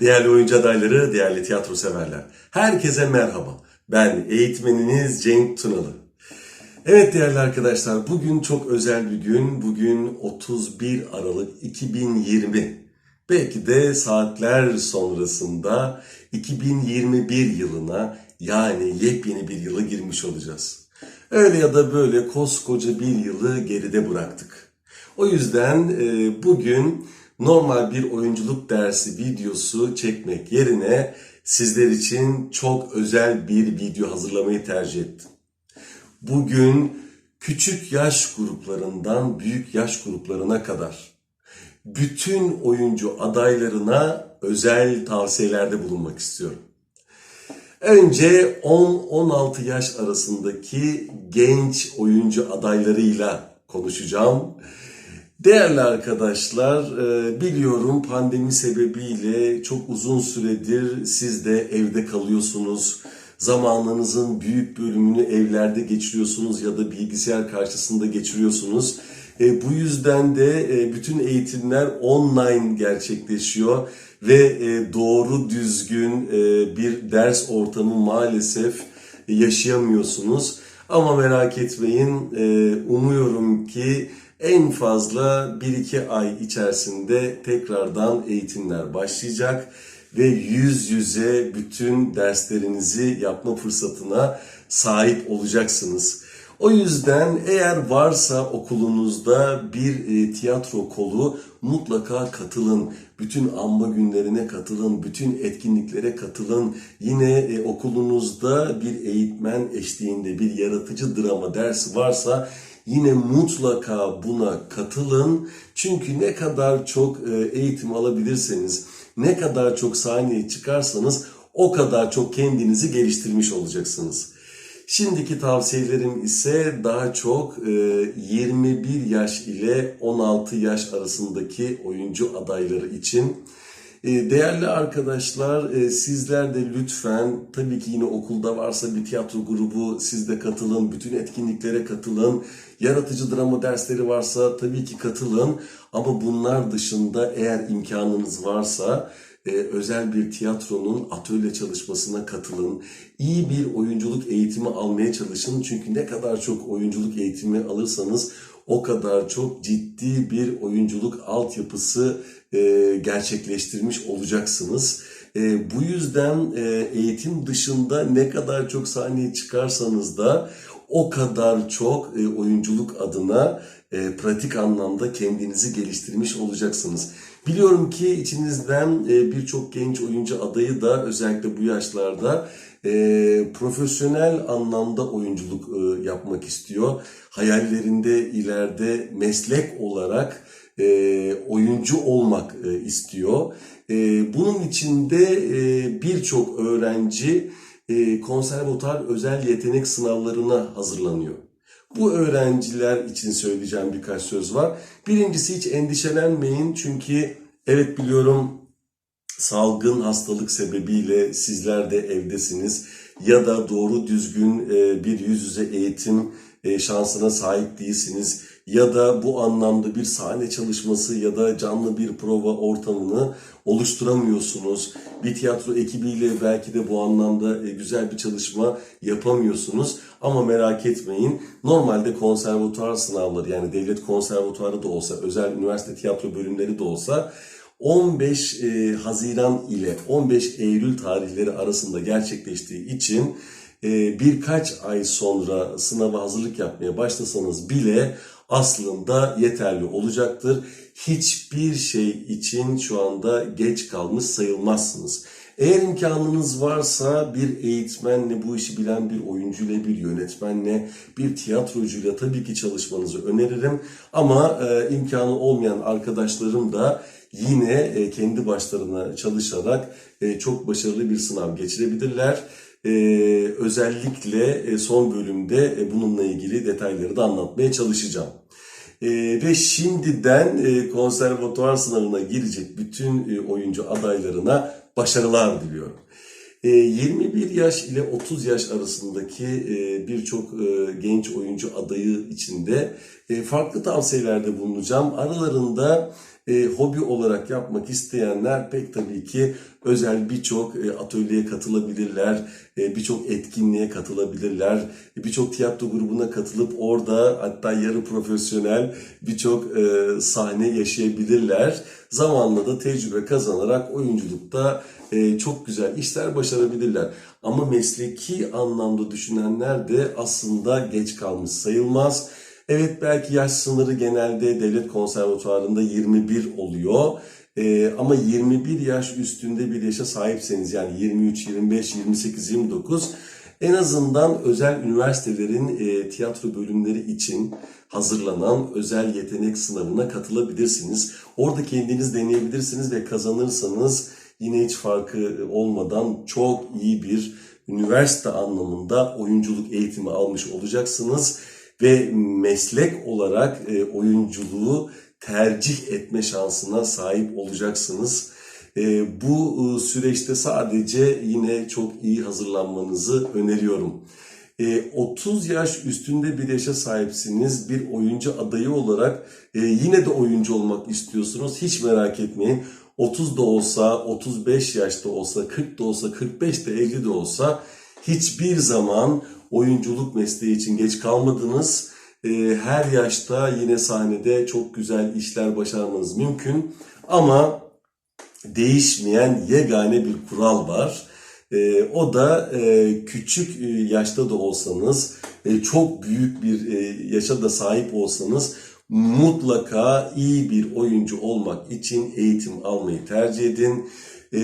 Değerli oyuncu adayları, değerli tiyatro severler. Herkese merhaba. Ben eğitmeniniz Cenk Tunalı. Evet değerli arkadaşlar, bugün çok özel bir gün. Bugün 31 Aralık 2020. Belki de saatler sonrasında 2021 yılına yani yepyeni bir yıla girmiş olacağız. Öyle ya da böyle koskoca bir yılı geride bıraktık. O yüzden e, bugün normal bir oyunculuk dersi videosu çekmek yerine sizler için çok özel bir video hazırlamayı tercih ettim. Bugün küçük yaş gruplarından büyük yaş gruplarına kadar bütün oyuncu adaylarına özel tavsiyelerde bulunmak istiyorum. Önce 10-16 yaş arasındaki genç oyuncu adaylarıyla konuşacağım. Değerli arkadaşlar, e, biliyorum pandemi sebebiyle çok uzun süredir siz de evde kalıyorsunuz. Zamanınızın büyük bölümünü evlerde geçiriyorsunuz ya da bilgisayar karşısında geçiriyorsunuz. E, bu yüzden de e, bütün eğitimler online gerçekleşiyor ve doğru düzgün bir ders ortamı maalesef yaşayamıyorsunuz. Ama merak etmeyin, umuyorum ki en fazla 1-2 ay içerisinde tekrardan eğitimler başlayacak ve yüz yüze bütün derslerinizi yapma fırsatına sahip olacaksınız. O yüzden eğer varsa okulunuzda bir e, tiyatro kolu mutlaka katılın. Bütün amba günlerine katılın, bütün etkinliklere katılın. Yine e, okulunuzda bir eğitmen eşliğinde bir yaratıcı drama dersi varsa yine mutlaka buna katılın. Çünkü ne kadar çok e, eğitim alabilirseniz, ne kadar çok sahneye çıkarsanız o kadar çok kendinizi geliştirmiş olacaksınız. Şimdiki tavsiyelerim ise daha çok e, 21 yaş ile 16 yaş arasındaki oyuncu adayları için. E, Değerli arkadaşlar e, sizler de lütfen tabii ki yine okulda varsa bir tiyatro grubu siz de katılın. Bütün etkinliklere katılın. Yaratıcı drama dersleri varsa tabii ki katılın. Ama bunlar dışında eğer imkanınız varsa e, özel bir tiyatronun atölye çalışmasına katılın. İyi bir oyunculuk eğitimi almaya çalışın. Çünkü ne kadar çok oyunculuk eğitimi alırsanız o kadar çok ciddi bir oyunculuk altyapısı e, gerçekleştirmiş olacaksınız. E, bu yüzden e, eğitim dışında ne kadar çok sahneye çıkarsanız da o kadar çok e, oyunculuk adına e, pratik anlamda kendinizi geliştirmiş olacaksınız. Biliyorum ki içinizden e, birçok genç oyuncu adayı da özellikle bu yaşlarda e, profesyonel anlamda oyunculuk e, yapmak istiyor. Hayallerinde ileride meslek olarak e, oyuncu olmak e, istiyor. E, bunun için de e, birçok öğrenci e, konservatuar özel yetenek sınavlarına hazırlanıyor. Bu öğrenciler için söyleyeceğim birkaç söz var. Birincisi hiç endişelenmeyin çünkü evet biliyorum salgın hastalık sebebiyle sizler de evdesiniz ya da doğru düzgün e, bir yüz yüze eğitim e, şansına sahip değilsiniz ya da bu anlamda bir sahne çalışması ya da canlı bir prova ortamını oluşturamıyorsunuz. Bir tiyatro ekibiyle belki de bu anlamda e, güzel bir çalışma yapamıyorsunuz. Ama merak etmeyin normalde konservatuar sınavları yani devlet konservatuarı da olsa özel üniversite tiyatro bölümleri de olsa 15 e, Haziran ile 15 Eylül tarihleri arasında gerçekleştiği için e, birkaç ay sonra sınava hazırlık yapmaya başlasanız bile aslında yeterli olacaktır. Hiçbir şey için şu anda geç kalmış sayılmazsınız. Eğer imkanınız varsa bir eğitmenle, bu işi bilen bir oyuncuyla, bir yönetmenle, bir tiyatrocuyla tabii ki çalışmanızı öneririm. Ama e, imkanı olmayan arkadaşlarım da yine e, kendi başlarına çalışarak e, çok başarılı bir sınav geçirebilirler. E, özellikle son bölümde bununla ilgili detayları da anlatmaya çalışacağım. Ve şimdiden konservatuvar sınavına girecek bütün oyuncu adaylarına başarılar diliyorum. E, 21 yaş ile 30 yaş arasındaki birçok genç oyuncu adayı içinde farklı tavsiyelerde bulunacağım. Aralarında e, hobi olarak yapmak isteyenler pek tabii ki özel birçok e, atölyeye katılabilirler, e, birçok etkinliğe katılabilirler, e, birçok tiyatro grubuna katılıp orada hatta yarı profesyonel birçok e, sahne yaşayabilirler. Zamanla da tecrübe kazanarak oyunculukta e, çok güzel işler başarabilirler. Ama mesleki anlamda düşünenler de aslında geç kalmış sayılmaz. Evet belki yaş sınırı genelde devlet konservatuvarında 21 oluyor. Ee, ama 21 yaş üstünde bir yaşa sahipseniz yani 23, 25, 28, 29 en azından özel üniversitelerin e, tiyatro bölümleri için hazırlanan özel yetenek sınavına katılabilirsiniz. Orada kendiniz deneyebilirsiniz ve kazanırsanız yine hiç farkı olmadan çok iyi bir üniversite anlamında oyunculuk eğitimi almış olacaksınız ve meslek olarak e, oyunculuğu tercih etme şansına sahip olacaksınız. E, bu e, süreçte sadece yine çok iyi hazırlanmanızı öneriyorum. E, 30 yaş üstünde bir yaşa sahipsiniz. Bir oyuncu adayı olarak e, yine de oyuncu olmak istiyorsunuz. Hiç merak etmeyin. 30 da olsa, 35 yaşta olsa, 40 da olsa, 45 de 50 de olsa hiçbir zaman oyunculuk mesleği için geç kalmadınız. Ee, Her yaşta yine sahnede çok güzel işler başarmanız mümkün. Ama değişmeyen yegane bir kural var. Ee, o da e, küçük e, yaşta da olsanız, çok büyük bir e, yaşa da sahip olsanız mutlaka iyi bir oyuncu olmak için eğitim almayı tercih edin. E,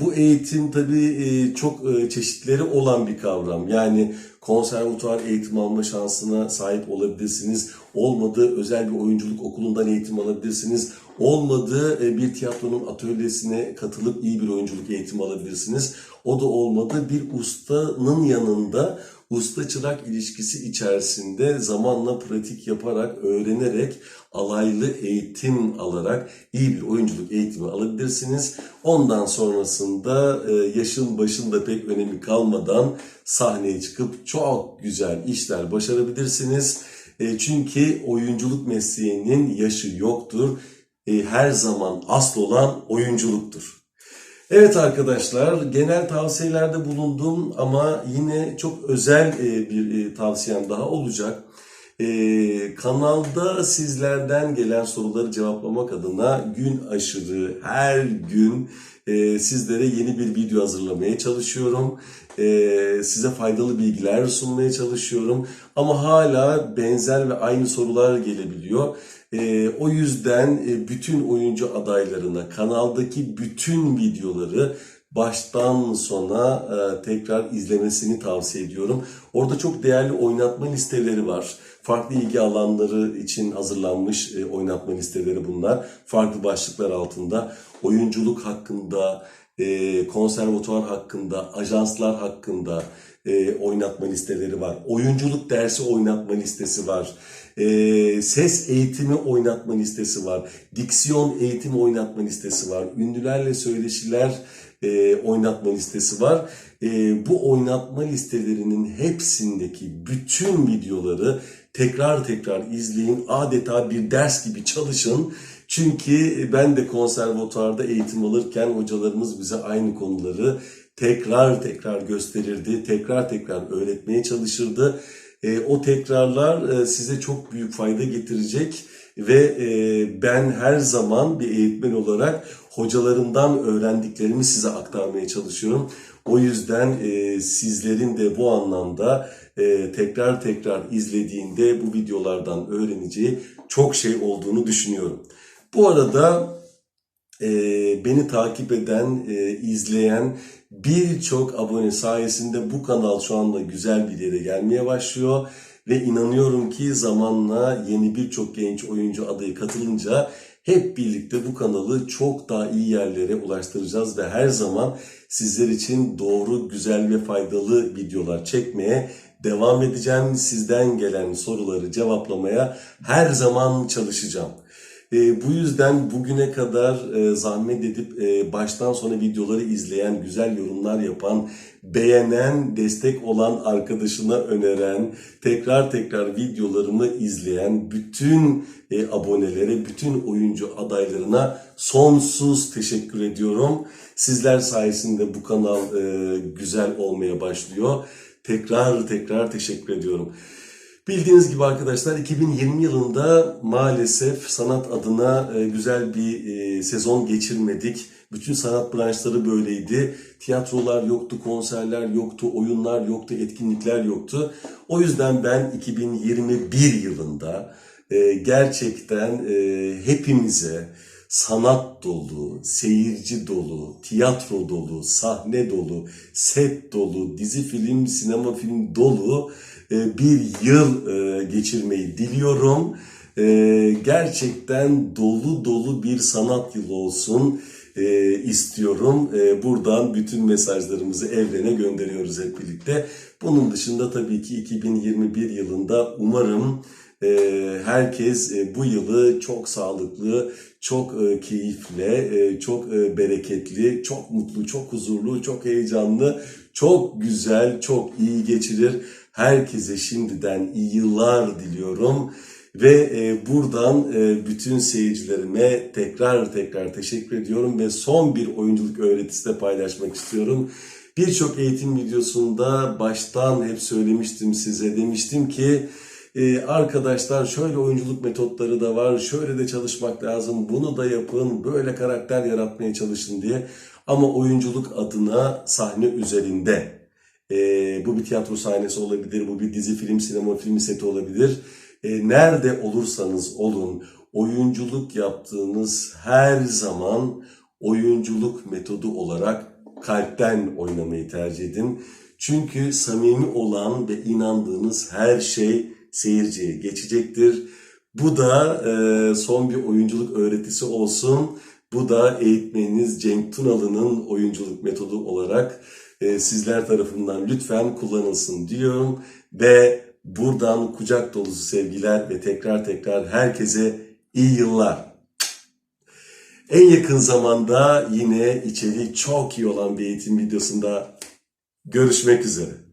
bu eğitim tabii e, çok çeşitleri olan bir kavram. Yani konservatuvar eğitim alma şansına sahip olabilirsiniz. Olmadı özel bir oyunculuk okulundan eğitim alabilirsiniz. Olmadı e, bir tiyatronun atölyesine katılıp iyi bir oyunculuk eğitimi alabilirsiniz. O da olmadı bir ustanın yanında usta çırak ilişkisi içerisinde zamanla pratik yaparak, öğrenerek, alaylı eğitim alarak iyi bir oyunculuk eğitimi alabilirsiniz. Ondan sonrasında e, yaşın başında pek önemi kalmadan sahneye çıkıp çok güzel işler başarabilirsiniz. E, Çünkü oyunculuk mesleğinin yaşı yoktur. E, Her zaman asıl olan oyunculuktur. Evet arkadaşlar, genel tavsiyelerde bulundum ama yine çok özel e, bir e, tavsiyem daha olacak. E, kanalda sizlerden gelen soruları cevaplamak adına gün aşırı her gün sizlere yeni bir video hazırlamaya çalışıyorum. Size faydalı bilgiler sunmaya çalışıyorum. Ama hala benzer ve aynı sorular gelebiliyor. E, o yüzden e, bütün oyuncu adaylarına kanaldaki bütün videoları baştan sona e, tekrar izlemesini tavsiye ediyorum. Orada çok değerli oynatma listeleri var. Farklı ilgi alanları için hazırlanmış e, oynatma listeleri bunlar. Farklı başlıklar altında oyunculuk hakkında, e, konservatuvar hakkında, ajanslar hakkında e, oynatma listeleri var. Oyunculuk dersi oynatma listesi var. E, ses eğitimi oynatma listesi var. Diksiyon eğitimi oynatma listesi var. Ünlülerle söyleşiler e, oynatma listesi var. E, bu oynatma listelerinin hepsindeki bütün videoları tekrar tekrar izleyin. Adeta bir ders gibi çalışın. Çünkü ben de konservatuarda eğitim alırken hocalarımız bize aynı konuları tekrar tekrar gösterirdi. Tekrar tekrar öğretmeye çalışırdı. E, o tekrarlar e, size çok büyük fayda getirecek ve e, ben her zaman bir eğitmen olarak hocalarımdan öğrendiklerimi size aktarmaya çalışıyorum. O yüzden e, sizlerin de bu anlamda e, tekrar tekrar izlediğinde bu videolardan öğreneceği çok şey olduğunu düşünüyorum. Bu arada e, beni takip eden, e, izleyen birçok abone sayesinde bu kanal şu anda güzel bir yere gelmeye başlıyor. Ve inanıyorum ki zamanla yeni birçok genç oyuncu adayı katılınca hep birlikte bu kanalı çok daha iyi yerlere ulaştıracağız ve her zaman sizler için doğru, güzel ve faydalı videolar çekmeye devam edeceğim. Sizden gelen soruları cevaplamaya her zaman çalışacağım. E, bu yüzden bugüne kadar e, zahmet edip e, baştan sona videoları izleyen, güzel yorumlar yapan, beğenen, destek olan arkadaşına öneren, tekrar tekrar videolarımı izleyen bütün e, abonelere, bütün oyuncu adaylarına sonsuz teşekkür ediyorum. Sizler sayesinde bu kanal e, güzel olmaya başlıyor. Tekrar tekrar teşekkür ediyorum. Bildiğiniz gibi arkadaşlar 2020 yılında maalesef sanat adına e, güzel bir e, sezon geçirmedik. Bütün sanat branşları böyleydi. Tiyatrolar yoktu, konserler yoktu, oyunlar yoktu, etkinlikler yoktu. O yüzden ben 2021 yılında e, gerçekten hepimize sanat dolu, seyirci dolu, tiyatro dolu, sahne dolu, set dolu, dizi film, sinema film dolu bir yıl e, geçirmeyi diliyorum. E, Gerçekten dolu dolu bir sanat yılı olsun e, istiyorum. E, Buradan bütün mesajlarımızı evrene gönderiyoruz hep birlikte. Bunun dışında tabii ki 2021 yılında umarım e, herkes e, bu yılı çok sağlıklı, çok e, keyifli, e, çok e, bereketli, çok mutlu, çok huzurlu, çok heyecanlı, çok güzel, çok iyi geçirir. Herkese şimdiden iyi yıllar diliyorum. Ve e, buradan e, bütün seyircilerime tekrar tekrar teşekkür ediyorum ve son bir oyunculuk öğretisi de paylaşmak istiyorum. Birçok eğitim videosunda baştan hep söylemiştim size demiştim ki e, arkadaşlar şöyle oyunculuk metotları da var, şöyle de çalışmak lazım, bunu da yapın, böyle karakter yaratmaya çalışın diye. Ama oyunculuk adına sahne üzerinde e, bu bir tiyatro sahnesi olabilir, bu bir dizi, film, sinema filmi seti olabilir. E, nerede olursanız olun, oyunculuk yaptığınız her zaman oyunculuk metodu olarak kalpten oynamayı tercih edin. Çünkü samimi olan ve inandığınız her şey seyirciye geçecektir. Bu da e, son bir oyunculuk öğretisi olsun. Bu da eğitmeniniz Cenk Tunalı'nın oyunculuk metodu olarak e, sizler tarafından lütfen kullanılsın diyorum. Ve buradan kucak dolusu sevgiler ve tekrar tekrar herkese iyi yıllar. En yakın zamanda yine içeriği çok iyi olan bir eğitim videosunda görüşmek üzere.